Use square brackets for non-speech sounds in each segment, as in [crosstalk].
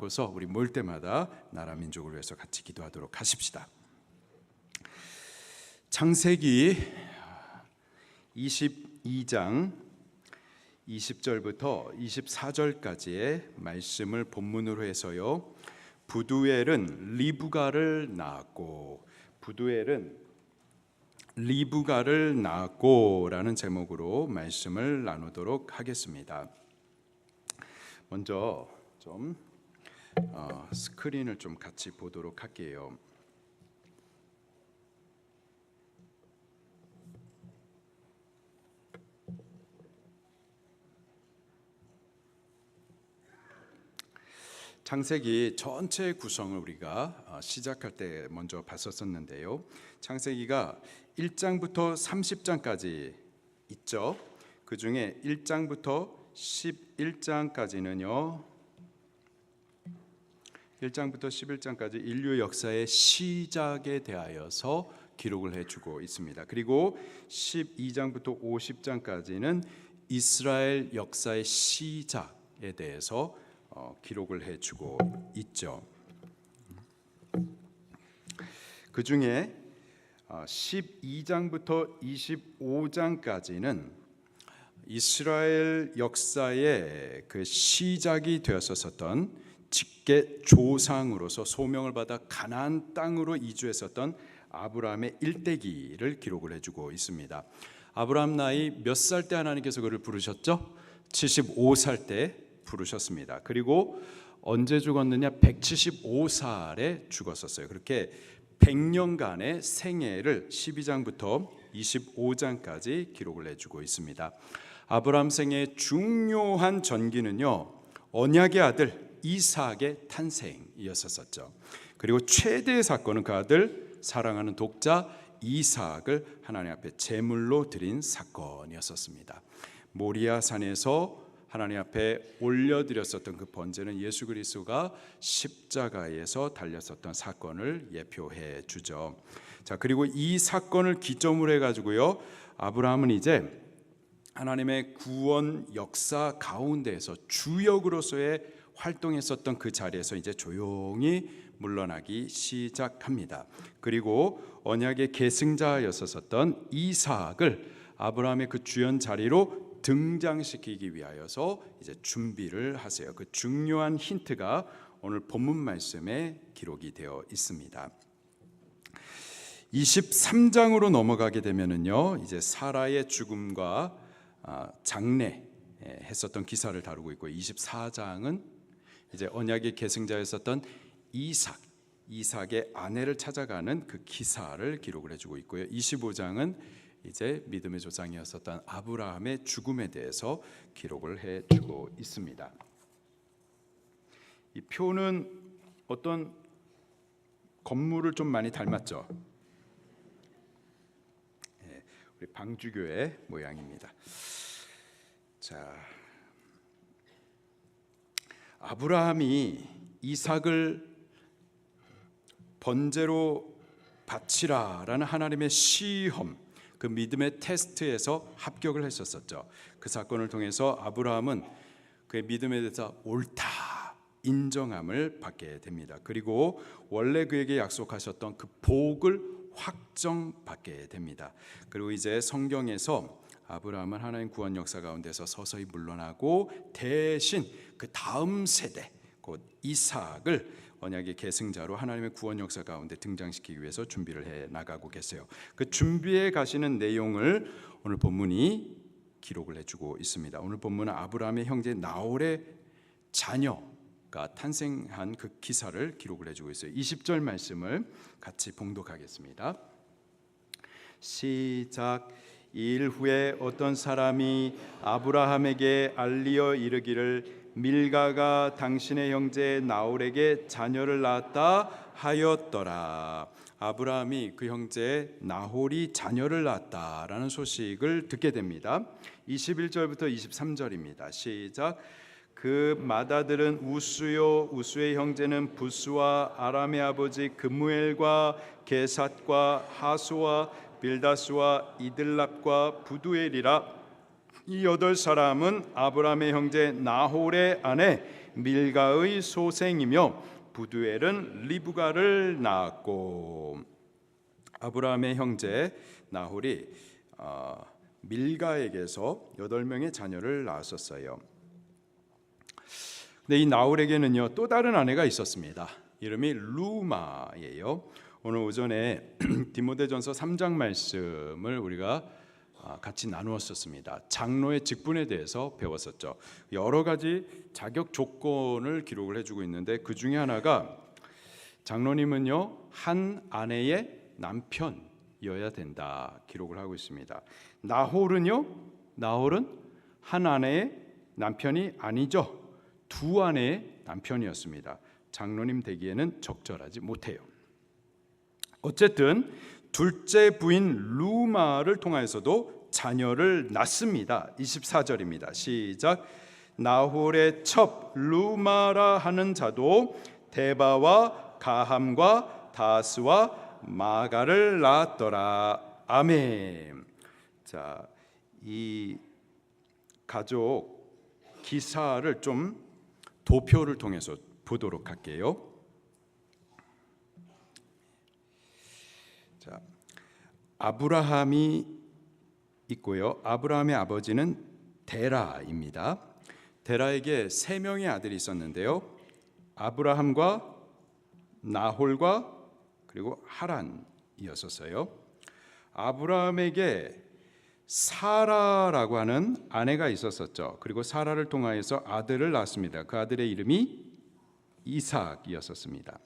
갖고서 우리 모일 때마다 나라 민족을 위해서 같이 기도하도록 하십시다. 창세기 22장 20절부터 24절까지의 말씀을 본문으로 해서요. 부두엘은 리브가를 낳았고 부두엘은 리브가를 낳았고라는 제목으로 말씀을 나누도록 하겠습니다. 먼저 좀 어, 스크린을 좀 같이 보도록 할게요. 창세기 전체 구성을 우리가 어, 시작할 때 먼저 봤었었는데요. 창세기가 1장부터 30장까지 있죠. 그 중에 1장부터 11장까지는요. 1장부터 11장까지 인류 역사의 시작에 대하여서 기록을 해주고 있습니다. 그리고 12장부터 50장까지는 이스라엘 역사의 시작에 대해서 어, 기록을 해주고 있죠. 그 중에 12장부터 25장까지는 이스라엘 역사의 그 시작이 되었었던 직계 조상으로서 소명을 받아 가나안 땅으로 이주했었던 아브라함의 일대기를 기록을 해주고 있습니다. 아브라함 나이 몇 살 때 하나님께서 그를 부르셨죠? 75살 때 부르셨습니다. 그리고 언제 죽었느냐? 175살에 죽었었어요. 그렇게 100년간의 생애를 12장부터 25장까지 기록을 해주고 있습니다. 아브라함 생의 중요한 전기는요 언약의 아들 이삭의 탄생이었었죠. 그리고 최대의 사건은 그 아들 사랑하는 독자 이삭을 하나님 앞에 제물로 드린 사건이었었습니다. 모리아 산에서 하나님 앞에 올려드렸었던 그 번제는 예수 그리스도가 십자가에서 달렸었던 사건을 예표해 주죠. 자 그리고 이 사건을 기점으로 해가지고요 아브라함은 이제 하나님의 구원 역사 가운데에서 주역으로서의 활동했었던 그 자리에서 이제 조용히 물러나기 시작합니다. 그리고 언약의 계승자였었던 이삭을 아브라함의 그 주연 자리로 등장시키기 위하여서 이제 준비를 하세요. 그 중요한 힌트가 오늘 본문 말씀에 기록이 되어 있습니다. 23장으로 넘어가게 되면은요. 이제 사라의 죽음과 장례 했었던 기사를 다루고 있고 24장은 이제 언약의 계승자였었던 이삭 이삭의 아내를 찾아가는 그 기사를 기록을 해주고 있고요. 25장은 이제 믿음의 조상이었었던 아브라함의 죽음에 대해서 기록을 해주고 있습니다. 이 표는 어떤 건물을 좀 많이 닮았죠. 네, 우리 방주교회 모양입니다. 자, 아브라함이 이삭을 번제로 바치라라는 하나님의 시험 그 믿음의 테스트에서 합격을 했었었죠. 그 사건을 통해서 아브라함은 그의 믿음에 대해서 옳다 인정함을 받게 됩니다. 그리고 원래 그에게 약속하셨던 그 복을 확정받게 됩니다. 그리고 이제 성경에서 아브라함은 하나님 구원 역사 가운데서 서서히 물러나고 대신 그 다음 세대 곧 이삭을 언약의 계승자로 하나님의 구원 역사 가운데 등장시키기 위해서 준비를 해 나가고 계세요. 그 준비해 가시는 내용을 오늘 본문이 기록을 해주고 있습니다. 오늘 본문은 아브라함의 형제 나홀의 자녀가 탄생한 그 기사를 기록을 해주고 있어요. 20절 말씀을 같이 봉독하겠습니다. 시작. 일 후에 어떤 사람이 아브라함에게 알리어 이르기를 밀가가 당신의 형제 나홀에게 자녀를 낳았다 하였더라. 아브라함이 그 형제 나홀이 자녀를 낳았다라는 소식을 듣게 됩니다. 21절부터 23절입니다. 시작. 그 마다들은 우수요 우수의 형제는 부스와 아람의 아버지 금무엘과 게삿과 하수와 빌다스와 이들랍과 부두엘이라 이 여덟 사람은 아브라함의 형제 나홀의 아내 밀가의 소생이며 부두엘은 리브가를 낳았고 아브라함의 형제 나홀이 어, 밀가에게서 여덟 명의 자녀를 낳았었어요. 근데 이 나홀에게는요 또 다른 아내가 있었습니다. 이름이 루마예요. 오늘 오전에 [clears throat] 디모데전서 3장 말씀을 우리가 아, 같이 나누었었습니다. 장로의 직분에 대해서 배웠었죠. 여러 가지 자격 조건을 기록을 해주고 있는데 그 중에 하나가 장로님은요 한 아내의 남편이어야 된다 기록을 하고 있습니다. 나홀은요 나홀은 한 아내의 남편이 아니죠 두 아내의 남편이었습니다. 장로님 되기에는 적절하지 못해요. 어쨌든 둘째 부인 루마를 통하여서도 자녀를 낳습니다. 24절입니다. 시작. 나홀의 첩 루마라 하는 자도 데바와 가함과 다스와 마가를 낳았더라. 아멘. 자, 이 가족 기사를 좀 도표를 통해서 보도록 할게요. 아브라함이 있고요. 아브라함의 아버지는 데라입니다. 데라에게 세 명의 아들이 있었는데요. 아브라함과 나홀과 그리고 하란이었었어요. 아브라함에게 사라라고 하는 아내가 있었었죠. 그리고 사라를 통하여서 아들을 낳았습니다. 그 아들의 이름이 이삭이었었습니다.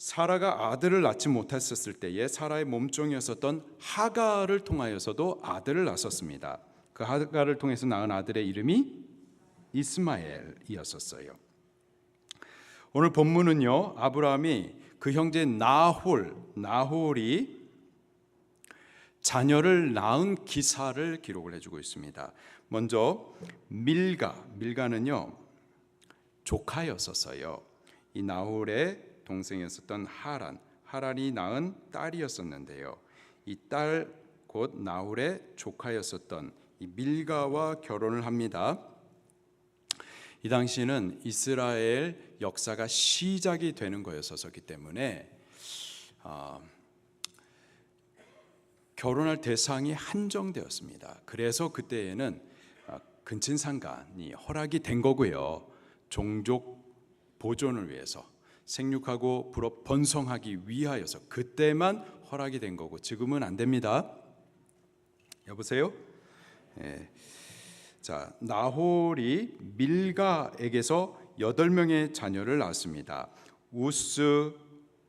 사라가 아들을 낳지 못했었을 때에 사라의 몸종이었었던 하가를 통하여서도 아들을 낳았습니다. 그 하가를 통해서 낳은 아들의 이름이 이스마엘이었었어요. 오늘 본문은요 아브라함이 그 형제 나홀 나홀이 자녀를 낳은 기사를 기록을 해주고 있습니다. 먼저 밀가 밀가는요 조카였었어요. 이 나홀의 동생이었었던 하란 하란이 낳은 딸이었었는데요. 이 딸 곧 나홀의 조카였었던 이 밀가와 결혼을 합니다. 이 당시는 이스라엘 역사가 시작이 되는 거였었기 때문에 어, 결혼할 대상이 한정되었습니다. 그래서 그때에는 어, 근친상간이 허락이 된 거고요. 종족 보존을 위해서 생육하고 불어 번성하기 위하여서 그때만 허락이 된 거고 지금은 안 됩니다. 여보세요? 예. 자 나홀이 밀가에게서 여덟 명의 자녀를 낳았습니다. 우스,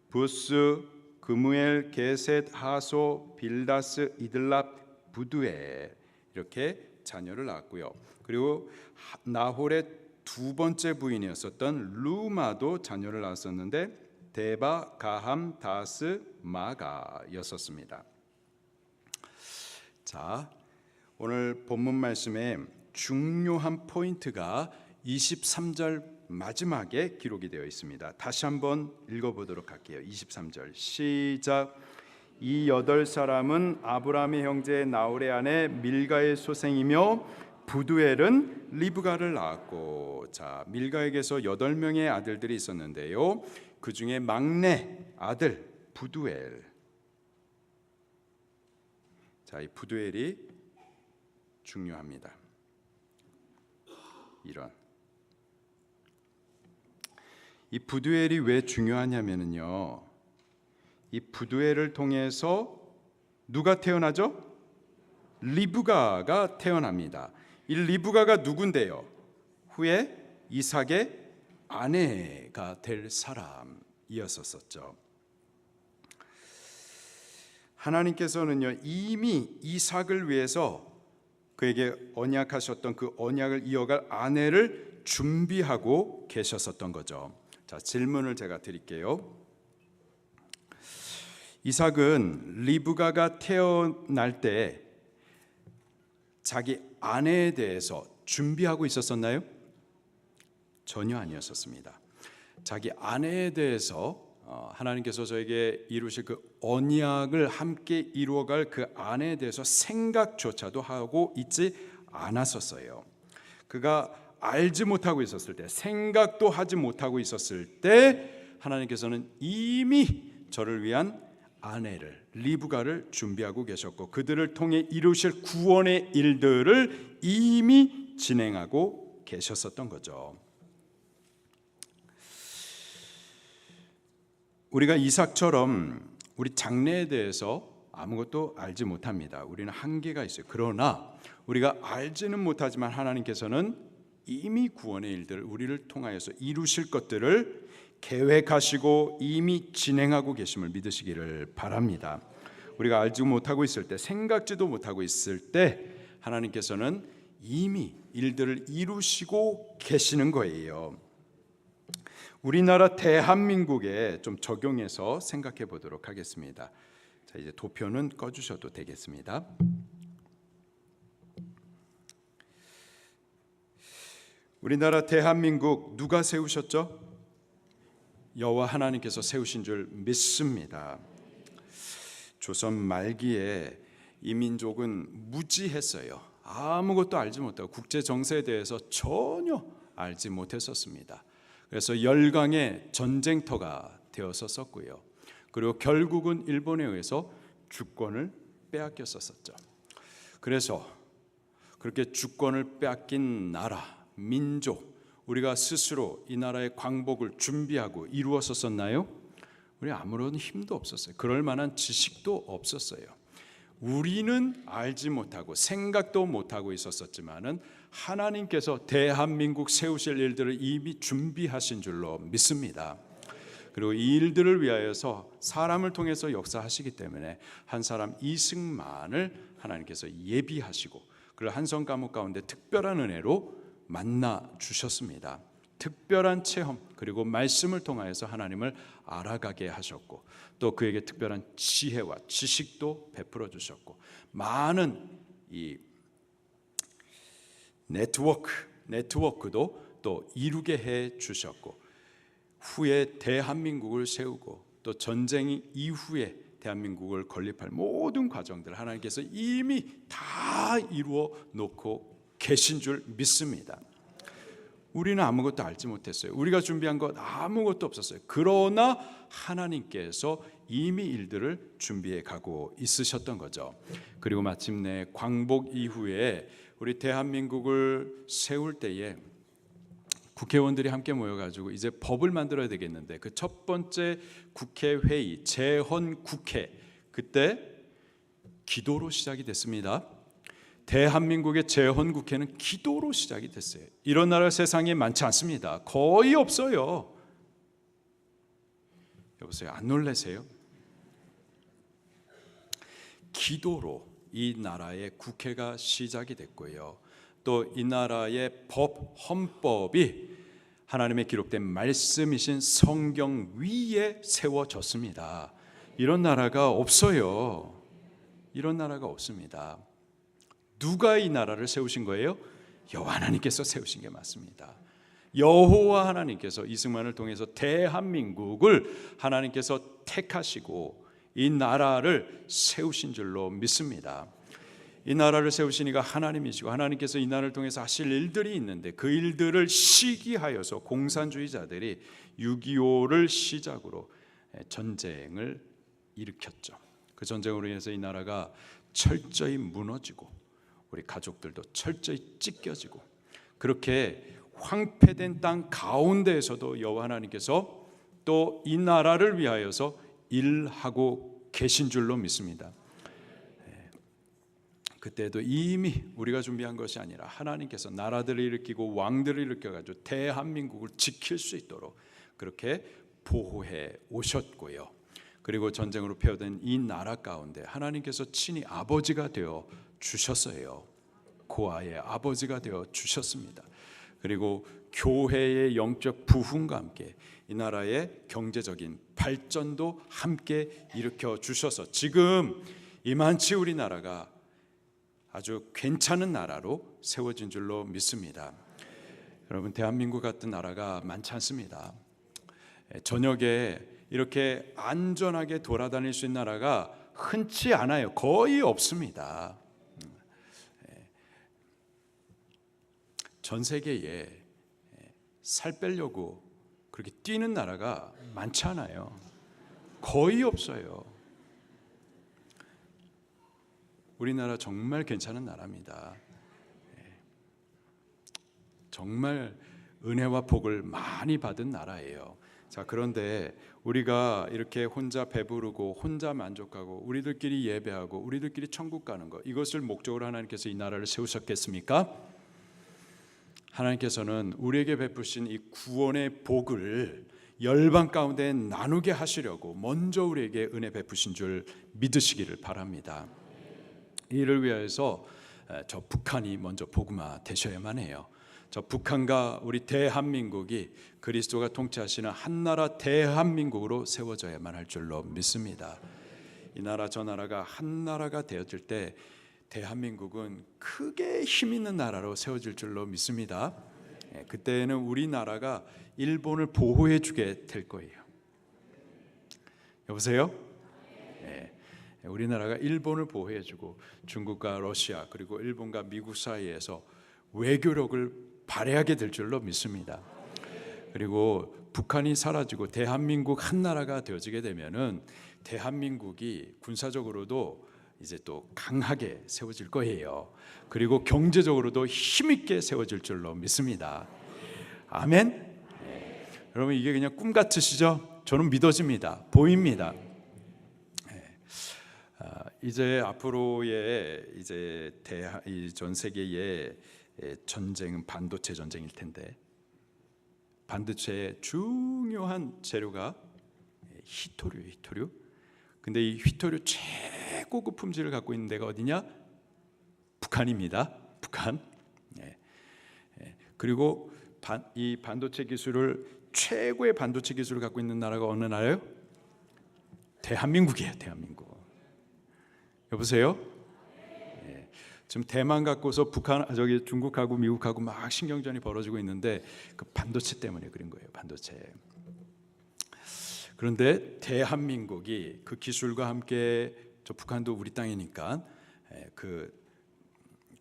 부스, 그무엘, 게셋, 하소, 빌다스, 이들랍, 부두에 이렇게 자녀를 낳았고요. 그리고 나홀의 두 번째 부인이었었던 루마도 자녀를 낳았었는데 데바, 가함, 다스, 마가였었습니다. 자, 오늘 본문 말씀에 중요한 포인트가 23절 마지막에 기록이 되어 있습니다. 다시 한번 읽어보도록 할게요. 23절 시작. 이 여덟 사람은 아브라함의 형제 나홀의 아내 밀가의 소생이며 부두엘은 리브가를 낳았고 자 밀가에게서 여덟 명의 아들들이 있었는데요. 그 중에 막내 아들 부두엘 자이 부두엘이 중요합니다. 이런 이 부두엘이 왜 중요하냐면은요. 이 부두엘을 통해서 누가 태어나죠? 리브가가 태어납니다. 이 리브가가 누군데요? 후에 이삭의 아내가 될 사람이었었죠. 하나님께서는요 이미 이삭을 위해서 그에게 언약하셨던 그 언약을 이어갈 아내를 준비하고 계셨었던 거죠. 자, 질문을 제가 드릴게요. 이삭은 리브가가 태어날 때 자기 아내에 대해서 준비하고 있었었나요? 전혀 아니었었습니다. 자기 아내에 대해서 어, 하나님께서 저에게 이루실 그 언약을 함께 이루어갈 그 아내에 대해서 생각조차도 하고 있지 않았었어요. 그가 알지 못하고 있었을 때, 생각도 하지 못하고 있었을 때 하나님께서는 이미 저를 위한 아내를 리브가를 준비하고 계셨고 그들을 통해 이루실 구원의 일들을 이미 진행하고 계셨었던 거죠. 우리가 이삭처럼 우리 장래에 대해서 아무것도 알지 못합니다. 우리는 한계가 있어요. 그러나 우리가 알지는 못하지만 하나님께서는 이미 구원의 일들을 우리를 통하여서 이루실 것들을 계획하시고 이미 진행하고 계심을 믿으시기를 바랍니다. 우리가 알지 못하고 있을 때 생각지도 못하고 있을 때 하나님께서는 이미 일들을 이루시고 계시는 거예요. 우리나라 대한민국에 좀 적용해서 생각해 보도록 하겠습니다. 자, 이제 도표는 꺼 주셔도 되겠습니다. 우리나라 대한민국 누가 세우셨죠? 여호와 하나님께서 세우신 줄 믿습니다. 조선 말기에 이 민족은 무지했어요. 아무것도 알지 못하고 국제 정세에 대해서 전혀 알지 못했었습니다. 그래서 열강의 전쟁터가 되었었고요. 그리고 결국은 일본에 의해서 주권을 빼앗겼었죠. 그래서 그렇게 주권을 빼앗긴 나라, 민족, 우리가 스스로 이 나라의 광복을 준비하고 이루었었나요? 우리 아무런 힘도 없었어요. 그럴 만한 지식도 없었어요. 우리는 알지 못하고 생각도 못하고 있었었지만은 하나님께서 대한민국 세우실 일들을 이미 준비하신 줄로 믿습니다. 그리고 이 일들을 위하여서 사람을 통해서 역사하시기 때문에 한 사람 이승만을 하나님께서 예비하시고 그를 한성 과목 가운데 특별한 은혜로 만나 주셨습니다. 특별한 체험 그리고 말씀을 통하여서 하나님을 알아가게 하셨고 또 그에게 특별한 지혜와 지식도 베풀어 주셨고 많은 이 네트워크 네트워크도 또 이루게 해 주셨고 후에 대한민국을 세우고 또 전쟁 이후에 대한민국을 건립할 모든 과정들 하나님께서 이미 다 이루어 놓고 계신 줄 믿습니다. 우리는 아무것도 알지 못했어요. 우리가 준비한 것 아무것도 없었어요. 그러나 하나님께서 이미 일들을 준비해 가고 있으셨던 거죠. 그리고 마침내 광복 이후에 우리 대한민국을 세울 때에 국회의원들이 함께 모여가지고 이제 법을 만들어야 되겠는데 그 첫 번째 국회 회의 재헌 국회 그때 기도로 시작이 됐습니다. 대한민국의 재헌 국회는 기도로 시작이 됐어요. 이런 나라 세상에 많지 않습니다. 거의 없어요. 여보세요. 안 놀라세요? 기도로 이 나라의 국회가 시작이 됐고요. 또 이 나라의 법 헌법이 하나님의 기록된 말씀이신 성경 위에 세워졌습니다. 이런 나라가 없어요. 이런 나라가 없습니다. 누가 이 나라를 세우신 거예요? 여호와 하나님께서 세우신 게 맞습니다. 여호와 하나님께서 이승만을 통해서 대한민국을 하나님께서 택하시고 이 나라를 세우신 줄로 믿습니다. 이 나라를 세우시니가 하나님이시고 하나님께서 이 나라를 통해서 하실 일들이 있는데 그 일들을 시기하여서 공산주의자들이 6.25를 시작으로 전쟁을 일으켰죠. 그 전쟁으로 인해서 이 나라가 철저히 무너지고 우리 가족들도 철저히 찢겨지고 그렇게 황폐된 땅 가운데에서도 여호와 하나님께서 또 이 나라를 위하여서 일하고 계신 줄로 믿습니다. 그때도 이미 우리가 준비한 것이 아니라 하나님께서 나라들을 일으키고 왕들을 일으켜 가지고 대한민국을 지킬 수 있도록 그렇게 보호해 오셨고요. 그리고 전쟁으로 폐허된 이 나라 가운데 하나님께서 친히 아버지가 되어 주셨어요. 고아의 아버지가 되어 주셨습니다. 그리고 교회의 영적 부흥과 함께 이 나라의 경제적인 발전도 함께 일으켜 주셔서 지금 이만치 우리나라가 아주 괜찮은 나라로 세워진 줄로 믿습니다. 여러분 대한민국 같은 나라가 많지 않습니다. 저녁에 이렇게 안전하게 돌아다닐 수 있는 나라가 흔치 않아요. 거의 없습니다. 전 세계에 살 빼려고 그렇게 뛰는 나라가 많지 않아요. 거의 없어요. 우리나라 정말 괜찮은 나라입니다. 예. 정말 은혜와 복을 많이 받은 나라예요. 자, 그런데 우리가 이렇게 혼자 배부르고 혼자 만족하고 우리들끼리 예배하고 우리들끼리 천국 가는 것 이것을 목적으로 하나님께서 이 나라를 세우셨겠습니까? 하나님께서는 우리에게 베푸신 이 구원의 복을 열방 가운데 나누게 하시려고 먼저 우리에게 은혜 베푸신 줄 믿으시기를 바랍니다. 이를 위하여서 저 북한이 먼저 복음화 되셔야만 해요. 저 북한과 우리 대한민국이 그리스도가 통치하시는 한 나라 대한민국으로 세워져야만 할 줄로 믿습니다. 이 나라 저 나라가 한 나라가 되어질 때 대한민국은 크게 힘 있는 나라로 세워질 줄로 믿습니다. 예, 그때는 우리나라가 일본을 보호해 주게 될 거예요. 여보세요? 예, 우리나라가 일본을 보호해 주고 중국과 러시아 그리고 일본과 미국 사이에서 외교력을 발휘하게 될 줄로 믿습니다. 그리고 북한이 사라지고 대한민국 한 나라가 되어지게 되면은 대한민국이 군사적으로도 이제 또 강하게 세워질 거예요. 그리고 경제적으로도 힘있게 세워질 줄로 믿습니다. 아멘. 네. 여러분 이게 그냥 꿈 같으시죠? 저는 믿어집니다. 보입니다. 네. 아, 이제 앞으로의 이제 전 세계의 전쟁은 반도체 전쟁일 텐데 반도체의 중요한 재료가 히토류, 히토류. 근데 이 휘토류 최 고급 품질을 갖고 있는 데가 어디냐? 북한입니다. 북한. 예. 예. 그리고 반, 이 반도체 기술을 최고의 반도체 기술을 갖고 있는 나라가 어느 나라요? 대한민국이에요. 대한민국. 여보세요? 예. 지금 대만 갖고서 북한 아, 저기 중국하고 미국하고 막 신경전이 벌어지고 있는데 그 반도체 때문에 그런 거예요. 반도체. 그런데 대한민국이 그 기술과 함께 저 북한도 우리 땅이니까 그그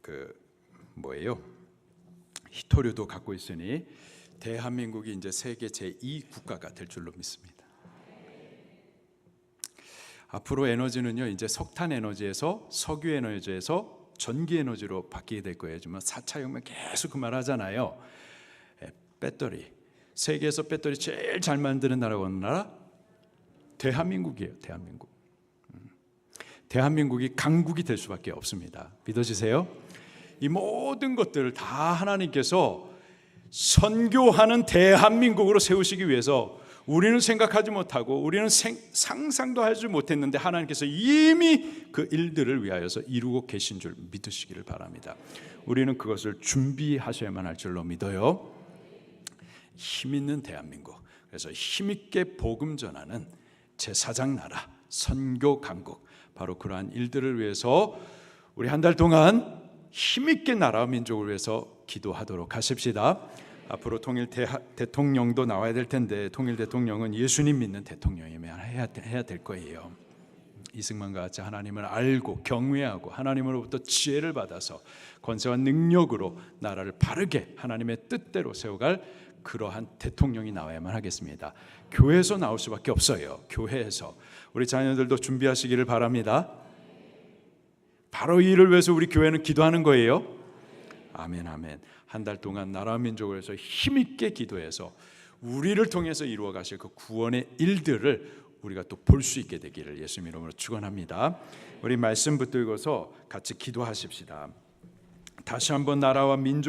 그 뭐예요? 히토류도 갖고 있으니 대한민국이 이제 세계 제2 국가가 될 줄로 믿습니다. 앞으로 에너지는요 이제 석탄 에너지에서 석유 에너지에서 전기 에너지로 바뀌게 될 거예요. 지금 4차 혁명 계속 그 말 하잖아요. 배터리 세계에서 배터리 제일 잘 만드는 나라가 어느 나라? 대한민국이에요. 대한민국. 음. 대한민국이 강국이 될 수밖에 없습니다. 믿어지세요? 이 모든 것들을 다 하나님께서 선교하는 대한민국으로 세우시기 위해서 우리는 생각하지 못하고 우리는 생, 상상도 하지 못했는데 하나님께서 이미 그 일들을 위하여서 이루고 계신 줄 믿으시기를 바랍니다. 우리는 그것을 준비하셔야만 할 줄로 믿어요. 힘 있는 대한민국. 그래서 힘 있게 복음 전하는 제사장 나라, 선교 강국 바로 그러한 일들을 위해서 우리 한 달 동안 힘있게 나라 민족을 위해서 기도하도록 하십시다. 앞으로 통일 대, 대통령도 나와야 될 텐데 통일 대통령은 예수님 믿는 대통령이면 해야, 해야 될 거예요. 이승만과 같이 하나님을 알고 경외하고 하나님으로부터 지혜를 받아서 권세와 능력으로 나라를 바르게 하나님의 뜻대로 세워갈 그러한 대통령이 나와야만 하겠습니다. 교회에서 나올 수밖에 없어요. 교회에서 우리 자녀들도 준비하시기를 바랍니다. 바로 이 일을 위해서 우리 교회는 기도하는 거예요. 아멘 아멘. 한 달 동안 나라 민족을 위해서 힘있게 기도해서 우리를 통해서 이루어 가실 그 구원의 일들을 우리가 또 볼 수 있게 되기를 예수 이름으로 축원합니다. 우리 말씀 붙들고서 같이 기도하십시다. 다시 한번 나라와 민족